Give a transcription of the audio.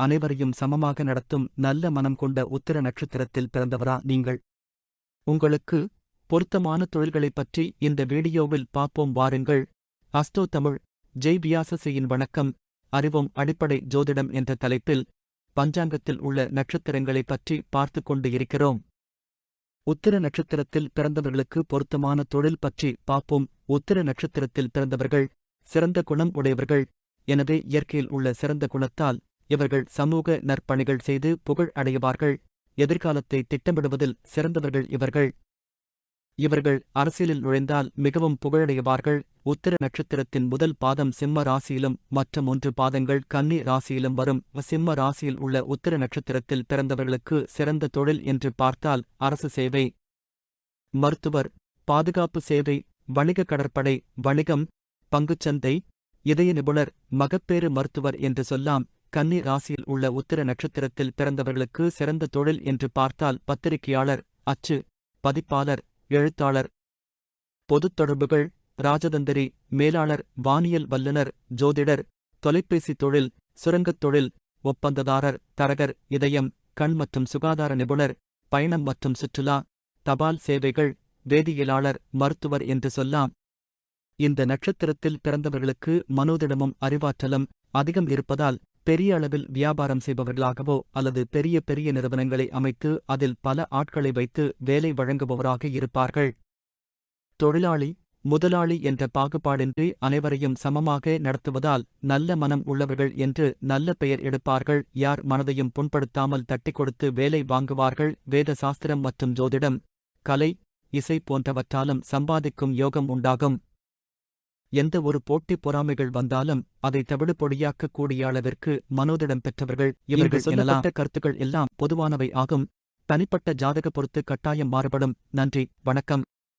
அனைவரையும் சமமாக நடத்தும் நல்ல மனம் கொண்ட உத்திர நட்சத்திரத்தில் பிறந்தவரா நீங்கள். உங்களுக்கு பொருத்தமான தொழில்களைப் பற்றி இந்த வீடியோவில் பார்ப்போம் வாருங்கள். அஸ்தோ தமிழ் ஜெய் வியாசசியின் வணக்கம். அறிவும் அடிப்படை ஜோதிடம் என்ற தலைப்பில் பஞ்சாங்கத்தில் உள்ள நட்சத்திரங்களைப் பற்றி பார்த்து கொண்டு இருக்கிறோம். உத்திர நட்சத்திரத்தில் பிறந்தவர்களுக்கு பொருத்தமான தொழில் பற்றி பார்ப்போம். உத்திர நட்சத்திரத்தில் பிறந்தவர்கள் சிறந்த குணம் உடையவர்கள். எனவே இயற்கையில் உள்ள சிறந்த குணத்தால் இவர்கள் சமூக நற்பணிகள் செய்து புகழ் அடைவார்கள். எதிர்காலத்தை திட்டமிடுவதில் சிறந்தவர்கள் இவர்கள். இவர்கள் அரசியலில் நுழைந்தால் மிகவும் புகழடைவார்கள். உத்திர நட்சத்திரத்தின் முதல் பாதம் சிம்ம ராசியிலும் மற்ற மூன்று பாதங்கள் கன்னி ராசியிலும் வரும். சிம்ம ராசியில் உள்ள உத்திர நட்சத்திரத்தில் பிறந்தவர்களுக்கு சிறந்த தொழில் என்று பார்த்தால் அரசு சேவை. மருத்துவர் பாதுகாப்பு சேவை வணிக கடற்படை வணிகம் பங்குச்சந்தை இதய நிபுணர் மகப்பேறு மருத்துவர் என்று சொல்லாம் கன்னி ராசியில் உள்ள உத்திர நட்சத்திரத்தில் பிறந்தவர்களுக்கு சிறந்த தொழில் என்று பார்த்தால் பத்திரிகையாளர் அச்சு பதிப்பாளர் எழுத்தாளர் பொதுத் தொடர்புகள் ராஜதந்திரி மேலாளர் வானியல் வல்லுனர் ஜோதிடர் தொலைபேசி தொழில் சுரங்கத் தொழில் ஒப்பந்ததாரர் தரகர் இதயம் கண் மற்றும் சுகாதார நிபுணர் பயணம் மற்றும் சுற்றுலா தபால் சேவைகள் வேதியியலாளர் மருத்துவர் என்று சொல்லாம் இந்த நட்சத்திரத்தில் பிறந்தவர்களுக்கு மனோதிடமும் அறிவாற்றலும் அதிகம் இருப்பதால் பெரிய அளவில் வியாபாரம் செய்பவர்களாகவோ அல்லது பெரிய பெரிய நிறுவனங்களை அமைத்து அதில் பல ஆட்களை வைத்து வேலை வழங்குபவராக இருப்பார்கள். தொழிலாளி முதலாளி என்ற பாகுபாடின்றி அனைவரையும் சமமாக நடத்துவதால் நல்ல மனம் உள்ளவர்கள் என்று நல்ல பெயர் எடுப்பார்கள். யார் மனதையும் புண்படுத்தாமல் தட்டி கொடுத்து வேலை வாங்குவார்கள். வேத சாஸ்திரம் மற்றும் ஜோதிடம் கலை இசை போன்றவற்றாலும் சம்பாதிக்கும் யோகம் உண்டாகும். எந்த ஒரு போட்டி பொறாமைகள் வந்தாலும் அதை கூடிய அளவிற்கு மனோதிடம் பெற்றவர்கள் இவர்கள் சொல்லப்பட்ட கருத்துக்கள் எல்லாம் பொதுவானவை ஆகும். தனிப்பட்ட ஜாதக பொறுத்து கட்டாயம் மாறுபடும். நன்றி. வணக்கம்.